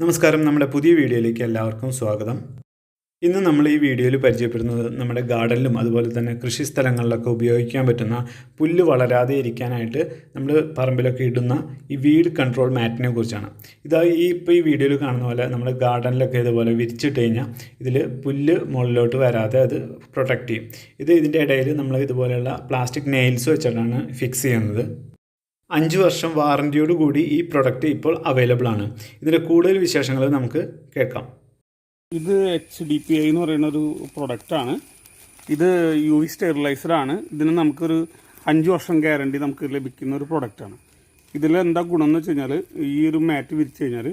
നമസ്കാരം. നമ്മുടെ പുതിയ വീഡിയോയിലേക്ക് എല്ലാവർക്കും സ്വാഗതം. ഇന്ന് നമ്മൾ ഈ വീഡിയോയിൽ പരിചയപ്പെടുന്നത് നമ്മുടെ ഗാർഡനിലും അതുപോലെ തന്നെ കൃഷി സ്ഥലങ്ങളിലൊക്കെ ഉപയോഗിക്കാൻ പറ്റുന്ന പുല്ല് വളരാതെ ഇരിക്കാനായിട്ട് നമ്മൾ പറമ്പിലൊക്കെ ഇടുന്ന ഈ വീഡ് കൺട്രോൾ മാറ്റിനെ കുറിച്ചാണ്. ഇത് ഈ ഇപ്പോൾ ഈ വീഡിയോയിൽ കാണുന്ന പോലെ നമ്മൾ ഗാർഡനിലൊക്കെ ഇതുപോലെ വിരിച്ചിട്ട് കഴിഞ്ഞാൽ ഇതിൽ പുല്ല് മുകളിലോട്ട് വരാതെ അത് പ്രൊട്ടക്റ്റ് ചെയ്യും. ഇത് ഇതിന്റെ ഇടയിൽ നമ്മൾ ഇതുപോലെയുള്ള പ്ലാസ്റ്റിക് നെയിൽസ് വെച്ചിട്ടാണ് ഫിക്സ് ചെയ്യുന്നത്. അഞ്ച് വർഷം വാറന്റിയോട് കൂടി ഈ പ്രൊഡക്റ്റ് ഇപ്പോൾ അവൈലബിൾ ആണ്. ഇതിന്റെ കൂടുതൽ വിശേഷങ്ങൾ നമുക്ക് കേൾക്കാം. ഇത് എച്ച് ഡി പി ഐ എന്ന് പറയുന്ന ഒരു പ്രൊഡക്റ്റാണ് ഇത് യു വി സ്റ്റെറിലൈസർ ആണ്. ഇതിന് നമുക്കൊരു അഞ്ച് വർഷം ഗ്യാരണ്ടി നമുക്ക് ലഭിക്കുന്ന ഒരു പ്രൊഡക്റ്റാണ് ഇതിൽ എന്താ ഗുണം എന്ന് വെച്ച് കഴിഞ്ഞാൽ ഈ ഒരു മാറ്റ് വിരിച്ചു കഴിഞ്ഞാൽ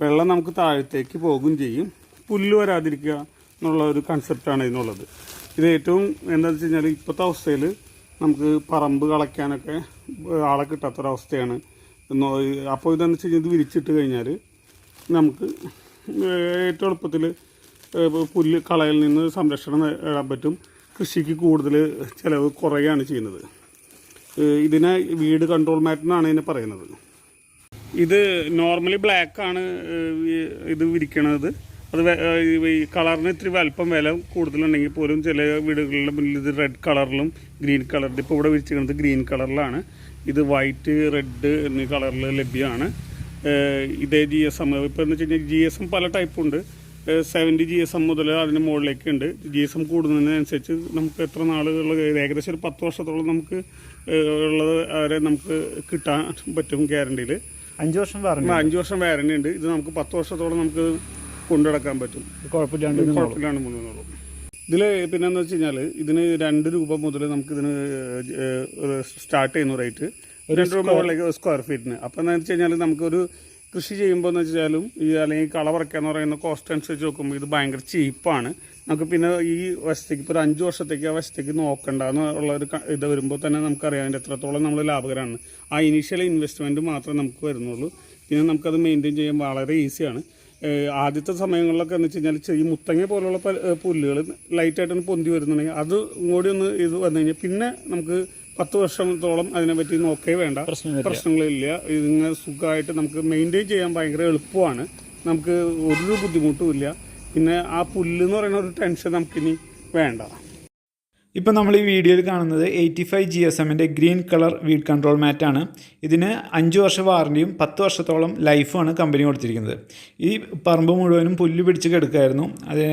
വെള്ളം നമുക്ക് താഴത്തേക്ക് പോകുകയും ചെയ്യും. പുല്ല് വരാതിരിക്കുക എന്നുള്ള ഒരു കൺസെപ്റ്റാണ് ഇതിനുള്ളത്. ഇത് ഏറ്റവും എന്താണെന്ന് വെച്ച് കഴിഞ്ഞാൽ ഇപ്പോഴത്തെ അവസ്ഥയിൽ നമുക്ക് പറമ്പ് കളയ്ക്കാനൊക്കെ ആളെ കിട്ടാത്തൊരവസ്ഥയാണ്. അപ്പോൾ ഇതെന്ന് വെച്ച് കഴിഞ്ഞാൽ ഇത് വിരിച്ചിട്ട് കഴിഞ്ഞാൽ നമുക്ക് ഏറ്റവും എളുപ്പത്തിൽ പുല്ല് കളയിൽ നിന്ന് സംരക്ഷണം നേടാൻ പറ്റും. കൃഷിക്ക് കൂടുതൽ ചിലവ് കുറയുകയാണ് ചെയ്യുന്നത്. ഇതിനെ വീട് കൺട്രോൾ മാറ്റ് എന്നാണ് ഇതിനെ പറയുന്നത്. ഇത് നോർമലി ബ്ലാക്കാണ് ഇത് വിരിക്കണത്. അത് ഈ കളറിന് ഇത്തിരി അല്പം വില കൂടുതലുണ്ടെങ്കിൽ പോലും ചില വീടുകളിലെ മുന്നിൽ ഇത് റെഡ് കളറിലും ഗ്രീൻ കളറിലും ഇപ്പോൾ ഇവിടെ വിരിച്ചിരിക്കുന്നത് ഗ്രീൻ കളറിലാണ് ഇത് വൈറ്റ് റെഡ് എന്നീ കളറിൽ ലഭ്യമാണ്. ഇതേ ജി എസ് എം ഇപ്പോൾ എന്ന് വെച്ച് കഴിഞ്ഞാൽ ജി എസ് എം പല ടൈപ്പുണ്ട് സെവന്റി ജി എസ് എം മുതൽ അതിന് മുകളിലേക്ക് ഉണ്ട്. ജി എസ് എം കൂടുന്നതിനനുസരിച്ച് നമുക്ക് എത്ര നാളുകൾ ഏകദേശം ഒരു പത്ത് വർഷത്തോളം നമുക്ക് ഉള്ളത് വരെ നമുക്ക് കിട്ടാൻ പറ്റും ഗ്യാരണ്ടിയിൽ അഞ്ച് വർഷം വാറന്റി അഞ്ച് വർഷം വാറണ്ടി ഉണ്ട്. ഇത് നമുക്ക് പത്ത് വർഷത്തോളം നമുക്ക് കൊണ്ടുനടക്കാൻ പറ്റും. കുഴപ്പമില്ലാണ്ട് കുഴപ്പമില്ലാണ്ട് ഇതിൽ പിന്നെ എന്താ വെച്ച് കഴിഞ്ഞാൽ ഇതിന് രണ്ട് രൂപ മുതൽ നമുക്ക് ഇതിന് സ്റ്റാർട്ട് ചെയ്യുന്ന റേറ്റ്. രണ്ട് രൂപ മുകളിലേക്ക് സ്ക്വയർ ഫീറ്റിന്. അപ്പം എന്താണെന്ന് വെച്ച് കഴിഞ്ഞാൽ നമുക്കൊരു കൃഷി ചെയ്യുമ്പോൾ എന്ന് വെച്ചാലും ഈ അല്ലെങ്കിൽ കള പറിക്കുക എന്ന് പറയുന്ന കോസ്റ്റ് അനുസരിച്ച് നോക്കുമ്പോൾ ഇത് ഭയങ്കര ചീപ്പാണ്. നമുക്ക് പിന്നെ ഈ വശത്തേക്ക് ഇപ്പോൾ ഒരു അഞ്ച് വർഷത്തേക്ക് ആ വശത്തേക്ക് നോക്കണ്ട എന്നുള്ള ഒരു ഇത് വരുമ്പോൾ തന്നെ നമുക്കറിയാം അതിന്റെ എത്രത്തോളം നമ്മൾ ലാഭകരമാണ് ആ ഇനീഷ്യൽ ഇൻവെസ്റ്റ്മെന്റ് മാത്രമേ നമുക്ക് വരുന്നുള്ളൂ. പിന്നെ നമുക്കത് മെയിന്റെയിൻ ചെയ്യാൻ വളരെ ഈസിയാണ് ആദ്യത്തെ സമയങ്ങളിലൊക്കെ എന്ന് വെച്ച് കഴിഞ്ഞാൽ ഈ മുത്തങ്ങ പോലുള്ള പുല്ലുകൾ ലൈറ്റായിട്ടൊന്ന് പൊന്തി വരുന്നുണ്ടെങ്കിൽ അത് കൂടി ഒന്ന് ഇത് വന്നു കഴിഞ്ഞാൽ പിന്നെ നമുക്ക് പത്ത് വർഷത്തോളം അതിനെപ്പറ്റി നോക്കേ വേണ്ട. പ്രശ്നങ്ങളില്ല. ഇതിങ്ങനെ സുഖമായിട്ട് നമുക്ക് മെയിന്റെയിൻ ചെയ്യാൻ ഭയങ്കര എളുപ്പമാണ്. നമുക്ക് ഒരു ബുദ്ധിമുട്ടും ഇല്ല. പിന്നെ ആ പുല്ല് എന്ന് പറയുന്ന ഒരു ടെൻഷൻ നമുക്കിനി വേണ്ട. ഇപ്പോൾ നമ്മൾ ഈ വീഡിയോയിൽ കാണുന്നത് എയ്റ്റി ഫൈവ് ജി എസ് എമ്മിന്റെ ഗ്രീൻ കളർ വീഡ് കൺട്രോൾ മാറ്റാണ് ഇതിന് അഞ്ച് വർഷ വാറണ്ടിയും പത്ത് വർഷത്തോളം ലൈഫുമാണ് കമ്പനി കൊടുത്തിരിക്കുന്നത്. ഈ പറമ്പ് മുഴുവനും പുല്ല് പിടിച്ച് കിടക്കുമായിരുന്നു അത്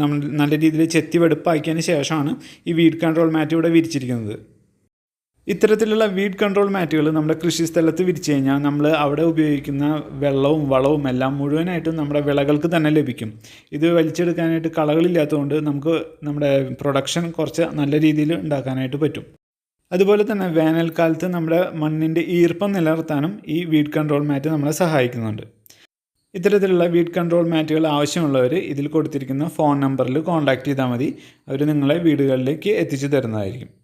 നമ്മൾ നല്ല രീതിയിൽ ചെത്തി വെടുപ്പാക്കിയതിന് ശേഷമാണ് ഈ വീഡ് കൺട്രോൾ മാറ്റ് ഇവിടെ വിരിച്ചിരിക്കുന്നത്. ഇത്തരത്തിലുള്ള വീഡ് കൺട്രോൾ മാറ്റുകൾ നമ്മുടെ കൃഷി സ്ഥലത്ത് വിരിച്ചു കഴിഞ്ഞാൽ നമ്മൾ അവിടെ ഉപയോഗിക്കുന്ന വെള്ളവും വളവും എല്ലാം മുഴുവനായിട്ടും നമ്മുടെ വിളകൾക്ക് തന്നെ ലഭിക്കും. ഇത് വലിച്ചെടുക്കാനായിട്ട് കളകളില്ലാത്തതുകൊണ്ട് നമുക്ക് നമ്മുടെ പ്രൊഡക്ഷൻ കുറച്ച് നല്ല രീതിയിൽ ഉണ്ടാക്കാനായിട്ട് പറ്റും. അതുപോലെ തന്നെ വേനൽക്കാലത്ത് നമ്മുടെ മണ്ണിന്റെ ഈർപ്പം നിലനിർത്താനും ഈ വീഡ് കൺട്രോൾ മാറ്റ് നമ്മളെ സഹായിക്കുന്നുണ്ട്. ഇത്തരത്തിലുള്ള വീഡ് കൺട്രോൾ മാറ്റുകൾ ആവശ്യമുള്ളവർ ഇതിൽ കൊടുത്തിരിക്കുന്ന ഫോൺ നമ്പറിൽ കോൺടാക്റ്റ് ചെയ്താൽ മതി. അവർ നിങ്ങളെ വീടുകളിലേക്ക് എത്തിച്ചു തരുന്നതായിരിക്കും.